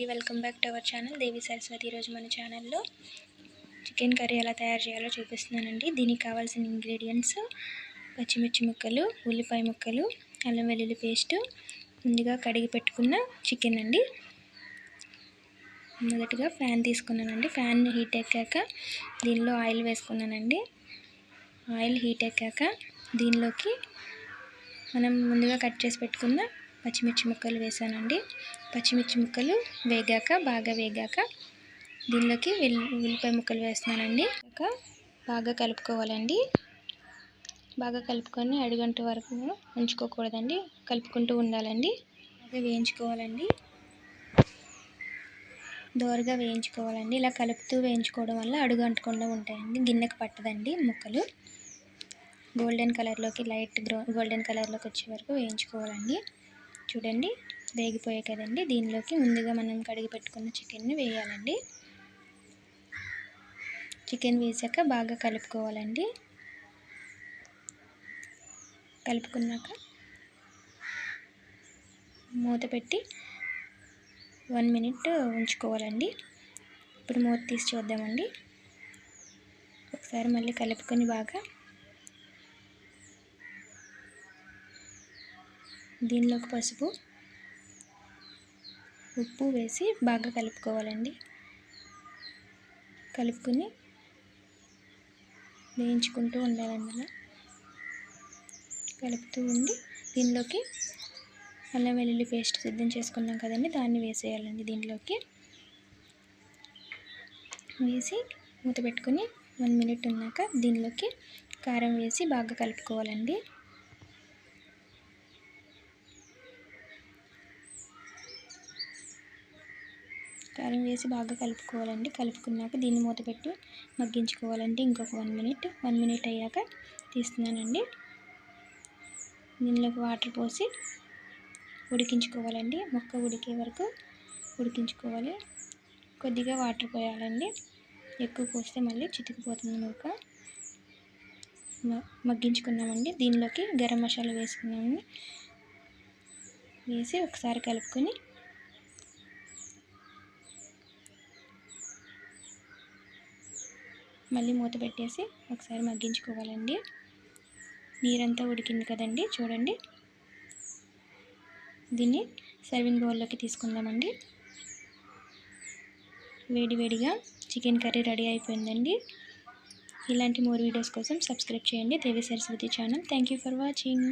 అండి. Welcome back to our channel. Devi Saraswati ఈరోజు మన ఛానల్లో చికెన్ కర్రీ ఎలా తయారు చేయాలో చూపిస్తున్నానండి. దీనికి కావాల్సిన ఇంగ్రీడియంట్స్ పచ్చిమిర్చి ముక్కలు ఉల్లిపాయ ముక్కలు అల్లం వెల్లుల్లి పేస్టు ముందుగా కడిగి పెట్టుకున్న చికెన్ అండి. మొదటిగా ఫ్యాన్ తీసుకున్నానండి. ఫ్యాన్ హీట్ ఎక్కాక దీనిలో ఆయిల్ వేసుకున్నానండి. ఆయిల్ హీట్ ఎక్కాక దీనిలోకి మనం ముందుగా కట్ చేసి పెట్టుకున్న పచ్చిమిర్చి ముక్కలు వేసానండి. పచ్చిమిర్చి ముక్కలు వేగాక బాగా వేగాక దీనిలోకి ఉల్లిపాయ ముక్కలు వేస్తున్నానండి. ఒక బాగా కలుపుకోవాలండి. బాగా కలుపుకొని అడుగంట వరకు ఉంచుకోకూడదండి. కలుపుకుంటూ ఉండాలండి. బాగా వేయించుకోవాలండి. దోరగా వేయించుకోవాలండి. ఇలా కలుపుతూ వేయించుకోవడం వల్ల అడుగు అంటకుండా ఉంటాయండి. గిన్నెకు పట్టదండి ముక్కలు. గోల్డెన్ కలర్లోకి లైట్ గ్రో గోల్డెన్ కలర్లోకి వచ్చే వరకు వేయించుకోవాలండి. చూడండి వేగిపోయాయి కదండి. దీనిలోకి ముందుగా మనం కడిగి పెట్టుకున్న చికెన్ని వేయాలండి. చికెన్ వేసాక బాగా కలుపుకోవాలండి. కలుపుకున్నాక మూత పెట్టి వన్ మినిట్ ఉంచుకోవాలండి. ఇప్పుడు మూత తీసి చూద్దామండి. ఒకసారి మళ్ళీ కలుపుకొని బాగా దీనిలోకి పసుపు ఉప్పు వేసి బాగా కలుపుకోవాలండి. కలుపుకొని వేయించుకుంటూ ఉండాలండి అలా. కలుపుతూ ఉండి దీనిలోకి అల్లం వెల్లుల్లి పేస్ట్ సిద్ధం చేసుకున్నాం కదండి దాన్ని వేసేయాలండి దీనిలోకి. వేసి మూత పెట్టుకొని వన్ మినిట్ ఉన్నాక దీనిలోకి కారం వేసి బాగా కలుపుకోవాలండి. కారం వేసి బాగా కలుపుకోవాలండి. కలుపుకున్నాక దీన్ని మూత పెట్టి మగ్గించుకోవాలండి. ఇంకొక వన్ మినిట్. వన్ మినిట్ అయ్యాక తీస్తున్నానండి. దీనిలోకి వాటర్ పోసి ఉడికించుకోవాలండి. మొక్క ఉడికే వరకు ఉడికించుకోవాలి. కొద్దిగా వాటర్ పోయాలండి. ఎక్కువ పోస్తే మళ్ళీ చితికిపోతుంది మొక్క. మగ్గించుకున్నామండి. దీనిలోకి గరం మసాలా వేసుకున్నామండి వేసి ఒకసారి కలుపుకొని మళ్ళీ మూత పెట్టేసి ఒకసారి మగ్గించుకోవాలండి. నీరంతా ఉడికింది కదండి చూడండి. దీన్ని సర్వింగ్ బౌల్లోకి తీసుకుందామండి. వేడివేడిగా చికెన్ కర్రీ రెడీ అయిపోయిందండి. ఇలాంటి మోర్ వీడియోస్ కోసం సబ్స్క్రైబ్ చేయండి. Devi Saraswati channel. Thank for watching